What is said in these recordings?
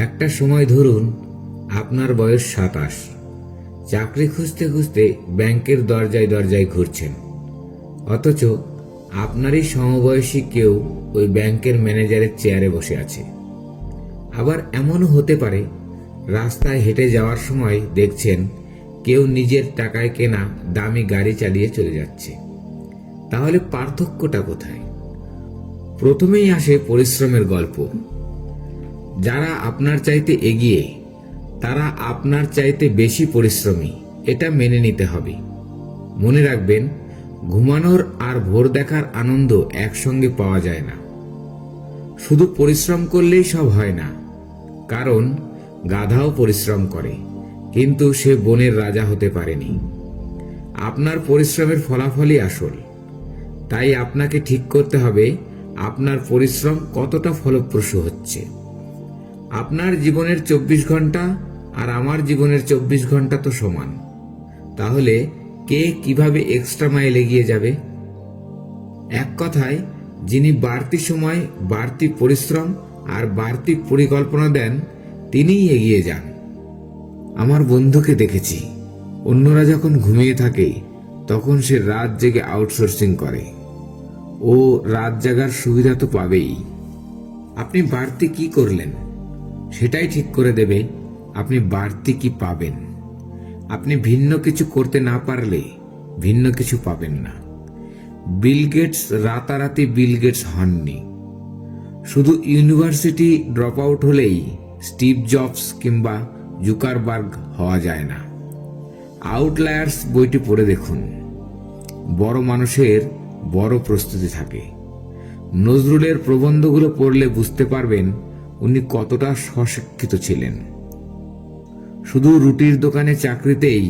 একটা সময় ধরুন আপনার বয়স সাতাশ। চাকরি খুঁজতে খুঁজতে ব্যাংকের দরজায় দরজায় ঘুরছেন। অথচ আপনারই সমবয়সী কেউ ওই ব্যাংকের ম্যানেজারের চেয়ারে বসে আছে। আবার এমনও হতে পারে, রাস্তায় হেঁটে যাওয়ার সময় দেখছেন কেউ নিজের টাকায় কেনা দামি গাড়ি চালিয়ে চলে যাচ্ছে। তাহলে পার্থক্যটা কোথায়? প্রথমেই আসে পরিশ্রমের গল্প। যারা আপনার চাইতে এগিয়ে, তারা আপনার চাইতে বেশি পরিশ্রমী, এটা মেনে নিতে হবে। মনে রাখবেন, ঘুমানোর আর ভোর দেখার আনন্দ একসঙ্গে পাওয়া যায় না। শুধু পরিশ্রম করলেই সব হয় না, কারণ গাধাও পরিশ্রম করে, কিন্তু সে বনের রাজা হতে পারেনি। আপনার পরিশ্রমের ফলাফলই আসল। তাই আপনাকে ঠিক করতে হবে, আপনার পরিশ্রম কতটা ফলপ্রসূ হচ্ছে। আপনার জীবনের চব্বিশ ঘণ্টা আর আমার জীবনের চব্বিশ ঘণ্টা তো সমান। তাহলে কে কীভাবে এক্সট্রা মাইল এগিয়ে যাবে? এক কথায়, যিনি বাড়তি সময়, বাড়তি পরিশ্রম আর বাড়তি পরিকল্পনা দেন, তিনিই এগিয়ে যান। আমার বন্ধুকে দেখেছি। অন্যরা যখন ঘুমিয়ে থাকে, তখন সে রাত জেগে আউটসোর্সিং করে। ও রাত জাগার সুবিধা তো পাবেই। আপনি বাড়তি কি করলেন? সেটাই ঠিক করে দেবে, আপনি বাড়তি কি পাবেন। আপনি ভিন্ন কিছু করতে না পারলে ভিন্ন কিছু পাবেন না। বিল গেটস রাতারাতি বিল গেটস হননি। শুধু ইউনিভার্সিটি ড্রপ আউট হলেই স্টিভ জবস কিংবা জুকারবার্গ হওয়া যায় না। আউটলায়ার্স বইটি পড়ে দেখুন। বড় মানুষের বড় প্রস্তুতি থাকে। নজরুলের প্রবন্ধগুলো পড়লে বুঝতে পারবেন উনি কতটা স্বশিক্ষিত ছিলেন। শুধু রুটির দোকানে চাকরিতেই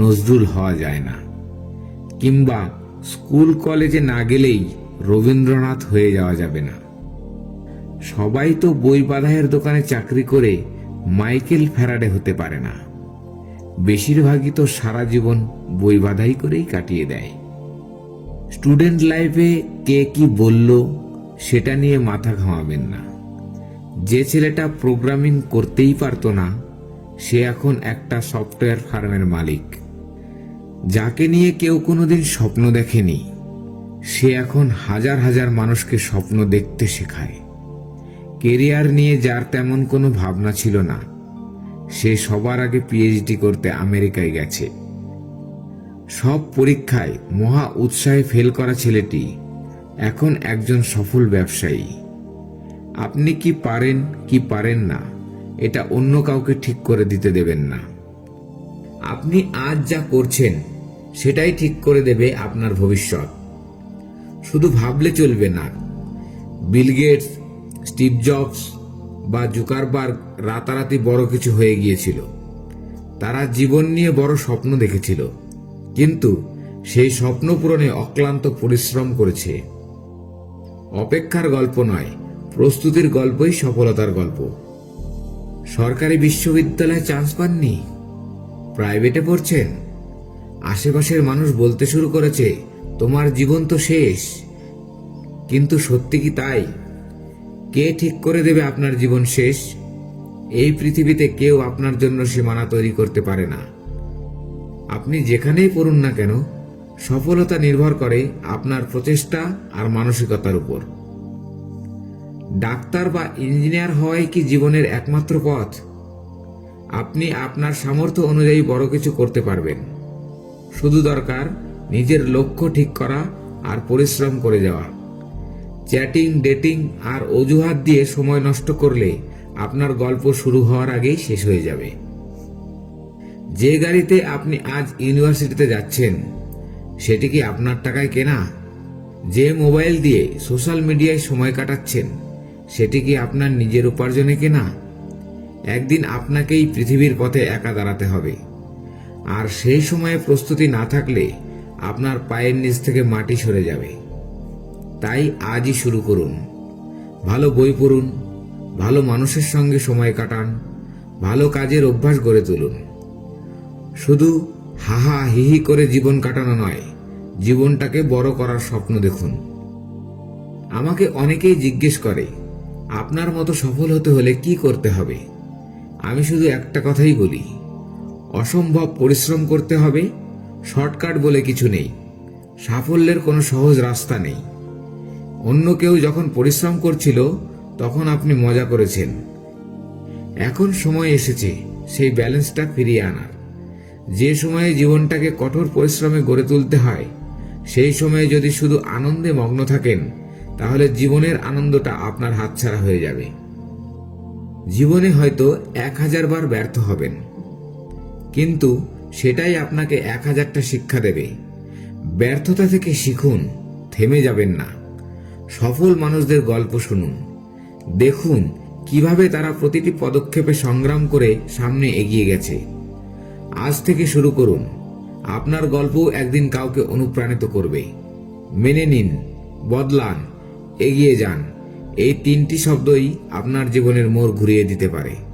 নজরুল হওয়া যায় না, কিংবা স্কুল কলেজে না গেলেই রবীন্দ্রনাথ হয়ে যাওয়া যাবে না। সবাই তো বই বাধাইয়ের দোকানে চাকরি করে মাইকেল ফ্যারাডে হতে পারে না। বেশিরভাগই তো সারা জীবন বই বাধাই করেই কাটিয়ে দেয়। স্টুডেন্ট লাইফে কে কি বলল, সেটা নিয়ে মাথা ঘামাবেন না। যে ছেলেটা প্রোগ্রামিং করতেই পারতো না, সে এখন একটা সফটওয়্যার ফার্মের মালিক। যাকে নিয়ে কেউ কোনোদিন স্বপ্ন দেখেনি, সে এখন হাজার হাজার মানুষকে স্বপ্ন দেখতে শেখায়। কেরিয়ার নিয়ে যার তেমন কোনো ভাবনা ছিল না, সে সবার আগে পিএইচডি করতে আমেরিকায় গেছে। সব পরীক্ষায় মহা উৎসাহে ফেল করা ছেলেটি এখন একজন সফল ব্যবসায়ী। আপনি কি পারেন কি পারেন না, এটা অন্য কাউকে ঠিক করে দিতে দেবেন না। আপনি আজ যা করছেন, সেটাই ঠিক করে দেবে আপনার ভবিষ্যৎ। শুধু ভাবলে চলবে না। বিল গেটস, স্টিভ জবস বা জুকারবার্গ রাতারাতি বড় কিছু হয়ে গিয়েছিল। তারা জীবন নিয়ে বড় স্বপ্ন দেখেছিল। কিন্তু সেই স্বপ্ন পূরণে অক্লান্ত পরিশ্রম করেছে। অপেক্ষার গল্প নয় প্রস্তুতির গল্পই সফলতার গল্প। সরকারি বিশ্ববিদ্যালয়ে চান্স পাননি? প্রাইভেটে পড়ছেন? আশেপাশের মানুষ বলতে শুরু করেছে, তোমার জীবন তো শেষ। কিন্তু সত্যি কি তাই? কে ঠিক করে দেবে আপনার জীবন শেষ? এই পৃথিবীতে কেউ আপনার জন্য সীমানা তৈরি করতে পারে না। আপনি যেখানেই পড়ুন না কেন, সফলতা নির্ভর করে আপনার প্রচেষ্টা আর মানসিকতার উপর। ডাক্তার বা ইঞ্জিনিয়ার হওয়াই কি জীবনের একমাত্র পথ? আপনি আপনার সামর্থ্য অনুযায়ী বড় কিছু করতে পারবেন। শুধু দরকার নিজের লক্ষ্য ঠিক করা আর পরিশ্রম করে যাওয়া। চ্যাটিং, ডেটিং আর অজুহাত দিয়ে সময় নষ্ট করলে আপনার গল্প শুরু হওয়ার আগেই শেষ হয়ে যাবে। যে গাড়িতে আপনি আজ ইউনিভার্সিটিতে যাচ্ছেন, সেটি কি আপনার টাকায় কেনা? যে মোবাইল দিয়ে সোশ্যাল মিডিয়ায় সময় কাটাচ্ছেন সেটি কি আপনার নিজের উপার্জনে কেনা? একদিন আপনাকেই পৃথিবীর পথে একা দাঁড়াতে হবে। আর সেই সময়ে প্রস্তুতি না থাকলে আপনার পায়ের নিচ থেকে মাটি সরে যাবে। তাই আজই শুরু করুন। ভালো বই পড়ুন, ভালো মানুষের সঙ্গে সময় কাটান, ভালো কাজের অভ্যাস গড়ে তুলুন। শুধু হাহা হিহি করে জীবন কাটানো নয়, জীবনটাকে বড় করার স্বপ্ন দেখুন। আমাকে অনেকেই জিজ্ঞেস করে আপনার মতো সফল হতে হলে কি করতে হবে? আমি শুধু একটা কথাই বলি। অসম্ভব পরিশ্রম করতে হবে, শর্টকাট বলে কিছু নেই। সাফল্যের কোনো সহজ রাস্তা নেই। অন্য কেউ যখন পরিশ্রম করছিল, তখন আপনি মজা করেছেন। এখন সময় এসেছে সেই ব্যালেন্সটা ফিরিয়ে আনার। যে সময়ে জীবনটাকে কঠোর পরিশ্রমে গড়ে তুলতে হয়, সেই সময়ে যদি শুধু আনন্দে মগ্ন থাকেন তাহলে জীবনের আনন্দটা আপনার হাতছাড়া হয়ে যাবে। জীবনে হয়তো এক হাজার বার ব্যর্থ হবেন। কিন্তু সেটাই আপনাকে এক হাজারটা শিক্ষা দেবে। ব্যর্থতা থেকে শিখুন, থেমে যাবেন না। সফল মানুষদের গল্প শুনুন। দেখুন কীভাবে তারা প্রতিটি পদক্ষেপে সংগ্রাম করে সামনে এগিয়ে গেছে। আজ থেকে শুরু করুন। আপনার গল্প একদিন কাউকে অনুপ্রাণিত করবে। মেনে নিন, বদলান। এগিয়ে যান। এই তিনটি শব্দই আপনার জীবনের মোড় ঘুরিয়ে দিতে পারে।